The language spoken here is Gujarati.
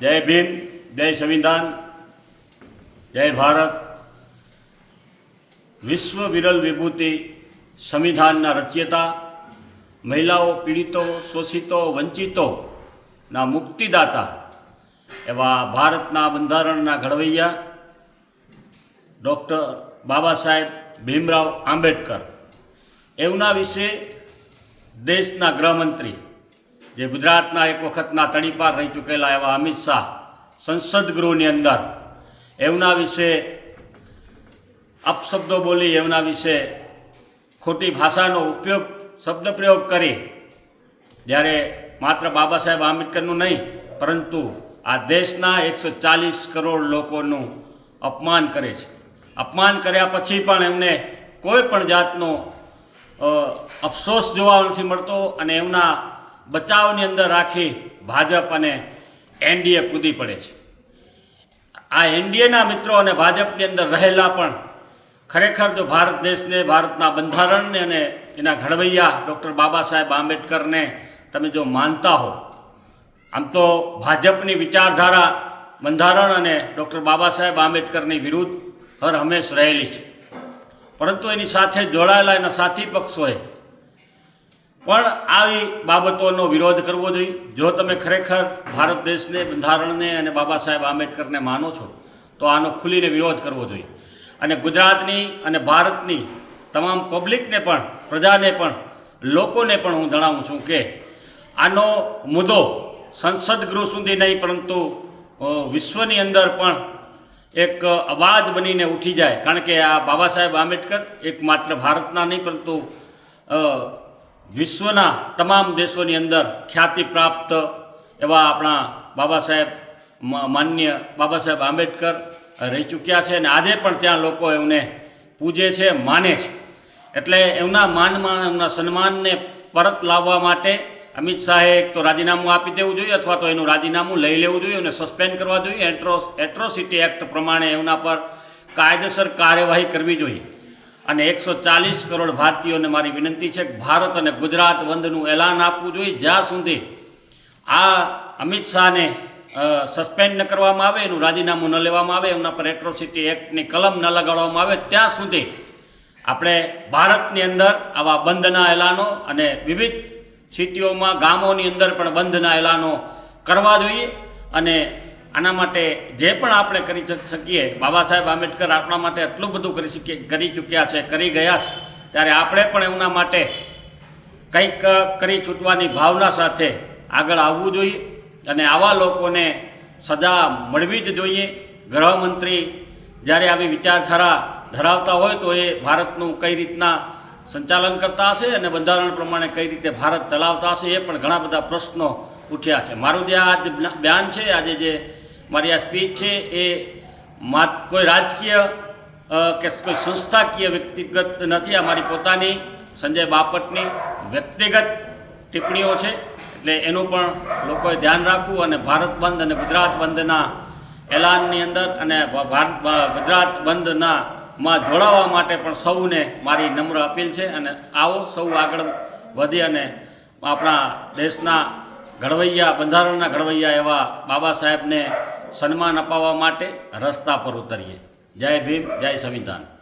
જય ભીમ, જય સંવિધાન, જય ભારત. વિશ્વ વિરલ વિભૂતિ સંવિધાનના રચયતા, મહિલાઓ પીડિતો, શોષિતો વંચિતોના મુક્તિદાતા એવા ભારતના બંધારણના ઘડવૈયા ડૉક્ટર બાબા સાહેબ ભીમરાવ આંબેડકર. એમના વિશે દેશના ગૃહમંત્રી જે ગુજરાતના એક વખતના તણીપાર રહી ચૂકેલા એવા અમિત શાહ સંસદ ગૃહની અંદર એમના વિશે અપશબ્દો બોલી એમના વિશે ખોટી ભાષાનો ઉપયોગ શબ્દ પ્રયોગ કરી જ્યારે માત્ર બાબા સાહેબ આંબેડકરનું નહીં, પરંતુ આ દેશના એકસો ચાલીસ કરોડ લોકોનું અપમાન કરે છે. અપમાન કર્યા પછી પણ એમને કોઈ પણ જાતનો અફસોસ જોવા નથી મળતો અને એમના બચાવની અંદર રાખી ભાજપ અને એનડીએ કૂદી પડે છે. આ એનડીએના મિત્રો અને ભાજપની અંદર રહેલા પણ ખરેખર જો ભારત દેશને, ભારતના બંધારણને અને એના ઘડવૈયા ડૉક્ટર બાબા સાહેબ આંબેડકરને તમે જો માનતા હો, આમ તો ભાજપની વિચારધારા, બંધારણ અને ડૉક્ટર બાબા સાહેબ આંબેડકરની વિરુદ્ધ હર હંમેશ રહેલી છે. પરંતુ એની સાથે જોડાયેલા એના સાથી પક્ષોએ પણ આવી બાબતોનો વિરોધ કરવો જોઈએ. જો તમે ખરેખર ભારત દેશને, બંધારણને અને બાબા સાહેબ આંબેડકરને માનો છો, તો આનો ખુલીને વિરોધ કરવો જોઈએ. અને ગુજરાતની અને ભારતની તમામ પબ્લિકને પણ, પ્રજાને પણ, લોકોને પણ હું જણાવું છું કે આનો મુદ્દો સંસદ ગૃહ સુધી નહીં, પરંતુ વિશ્વની અંદર પણ એક અવાજ બનીને ઉઠી જાય. કારણ કે આ બાબા સાહેબ આંબેડકર એક માત્ર ભારતના નહીં, પરંતુ વિશ્વના તમામ દેશોની અંદર ખ્યાતિ પ્રાપ્ત એવા આપણા બાબા સાહેબ માન્ય બાબા સાહેબ આંબેડકર રહી ચૂક્યા છે અને આજે પણ ત્યાં લોકો એમને પૂજે છે, માને છે. એટલે એમના માનમાં, એમના સન્માનને પરત લાવવા માટે અમિત શાહે એક તો રાજીનામું આપી દેવું જોઈએ અથવા તો એનું રાજીનામું લઈ લેવું જોઈએ અને સસ્પેન્ડ કરવા જોઈએ. એટ્રો, એટ્રોસિટી એક્ટ પ્રમાણે એમના પર કાયદેસર કાર્યવાહી કરવી જોઈએ. અને એકસો ચાલીસ કરોડ ભારતીયોને મારી વિનંતી છે કે ભારત અને ગુજરાત બંધનું એલાન આપવું જોઈએ. જ્યાં સુધી આ અમિત શાહને સસ્પેન્ડ ન કરવામાં આવે, એનું રાજીનામું ન લેવામાં આવે, એમના પર એટ્રોસિટી એક્ટની કલમ ન લગાડવામાં આવે, ત્યાં સુધી આપણે ભારતની અંદર આવા બંધના એલાનો અને વિવિધ સિટીઓમાં ગામોની અંદર પણ બંધના એલાનો કરવા જોઈએ. અને આના માટે જે પણ આપણે કરી શકીએ, બાબા સાહેબ આંબેડકર આપણા માટે આટલું બધું કરી શકીએ કરી ચૂક્યા છે, કરી ગયા છે, ત્યારે આપણે પણ એમના માટે કંઈક કરી છૂટવાની ભાવના સાથે આગળ આવવું જોઈએ અને આવા લોકોને સજા મળવી જ જોઈએ. ગૃહમંત્રી જ્યારે આવી વિચારધારા ધરાવતા હોય તો એ ભારતનું કઈ રીતના સંચાલન કરતા હશે અને બંધારણ પ્રમાણે કઈ રીતે ભારત ચલાવતા હશે એ પણ ઘણા બધા પ્રશ્નો ઉઠ્યા છે. મારું જે આ બ્યાન છે, આજે જે મારી આ સ્પીચ છે એ માત કોઈ રાજકીય કે કોઈ સંસ્થાકીય વ્યક્તિગત નથી, આ મારી પોતાની સંજય બાપટની વ્યક્તિગત ટિપ્પણીઓ છે. એટલે એનું પણ લોકોએ ધ્યાન રાખવું અને ભારત બંધ અને ગુજરાત બંધના એલાનની અંદર અને ભારત ગુજરાત બંધના માં જોડાવા માટે પણ સૌને મારી નમ્ર અપીલ છે અને આવો સૌ આગળ વધી અને આપણા દેશના ઘડવૈયા, બંધારણના ઘડવૈયા એવા બાબા સાહેબને સન્માન અપાવવા માટે રસ્તા પર ઉતરીએ. જય ભીમ જય સંવિધાન.